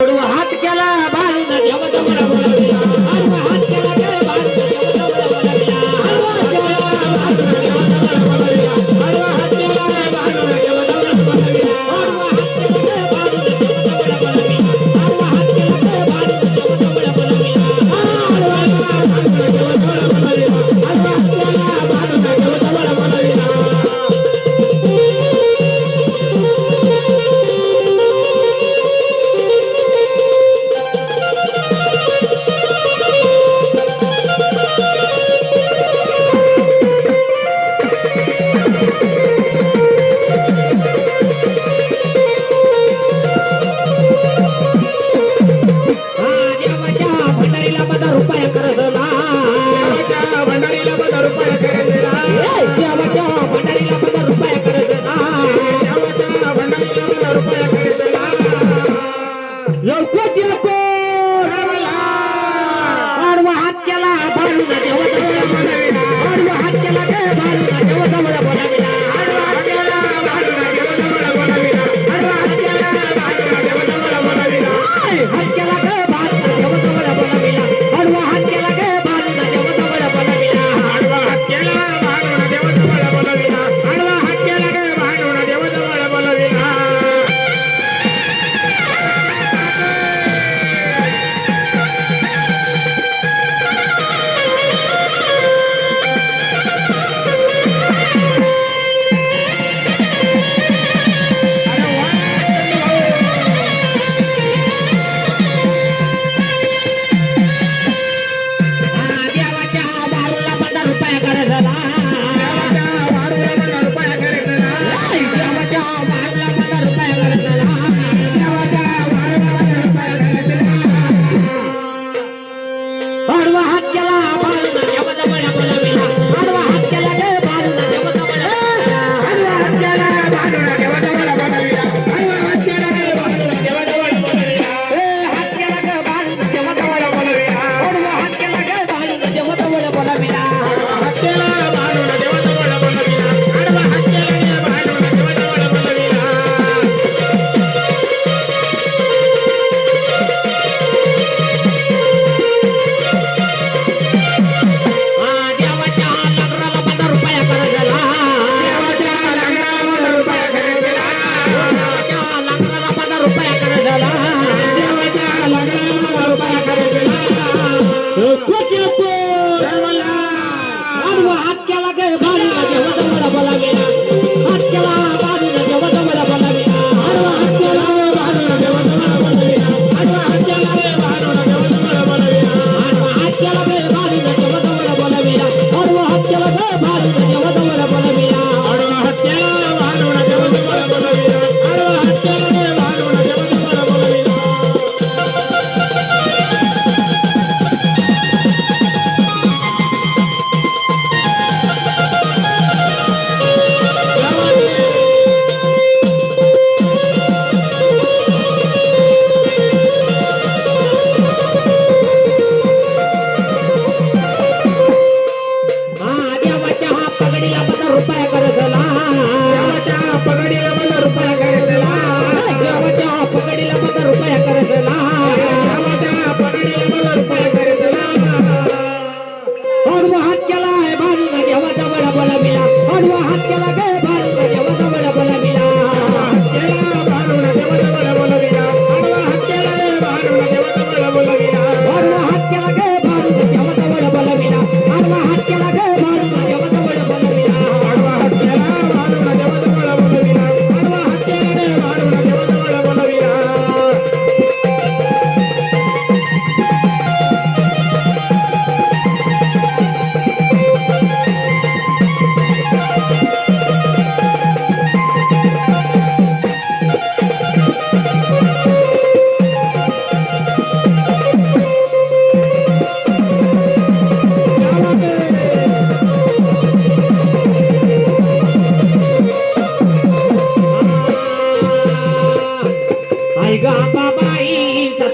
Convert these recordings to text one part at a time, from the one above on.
हात केला. हात केला आभाळ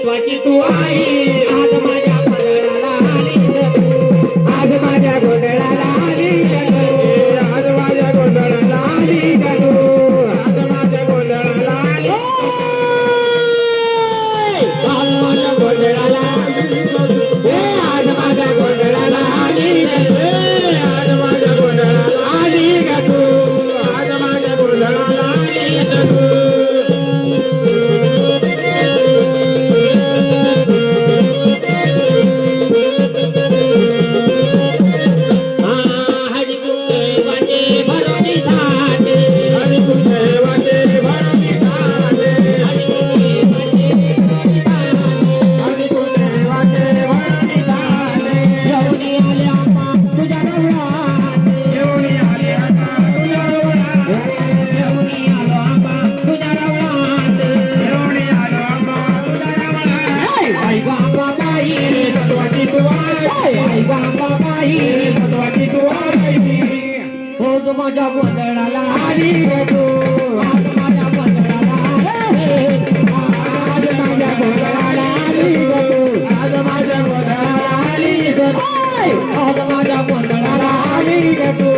विश्वाची तू आई. आज माझ्या गोंधळाला आली आज माझ्या गोंधळाला आली आज माझ्या गोंधळाला आली आज माझ्या गोंधळाला आली माझ्या गोंधळाला माझ्या गोंधळाला आली तू माझ्या गोंधळाला आज माझ्या गोंधळाला आली तू आज माझ्या गोंधळाला आली तू आज माझ्या गोंधळाला आली तू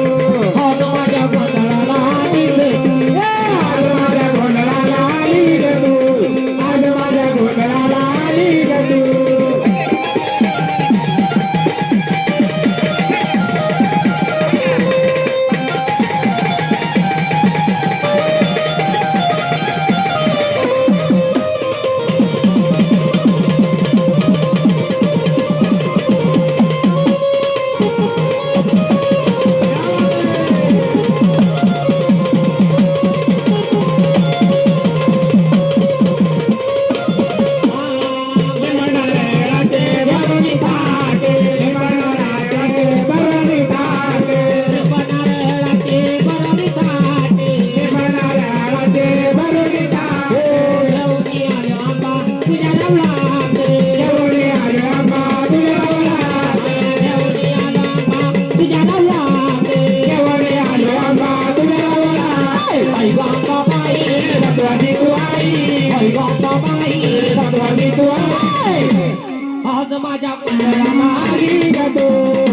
आज माझ्या कुंडला मारी गो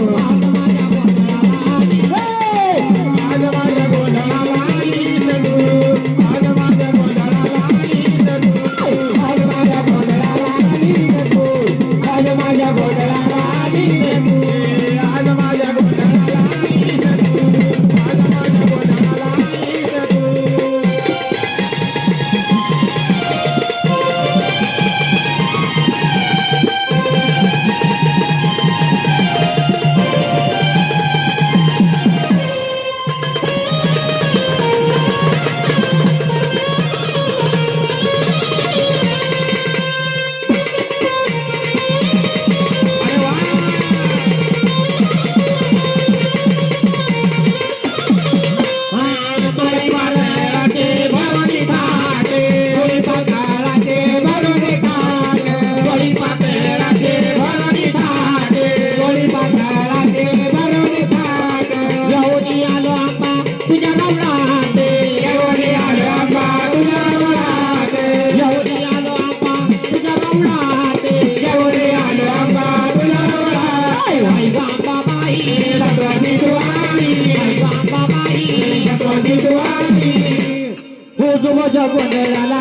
Everybody. ಗೊಂದಲ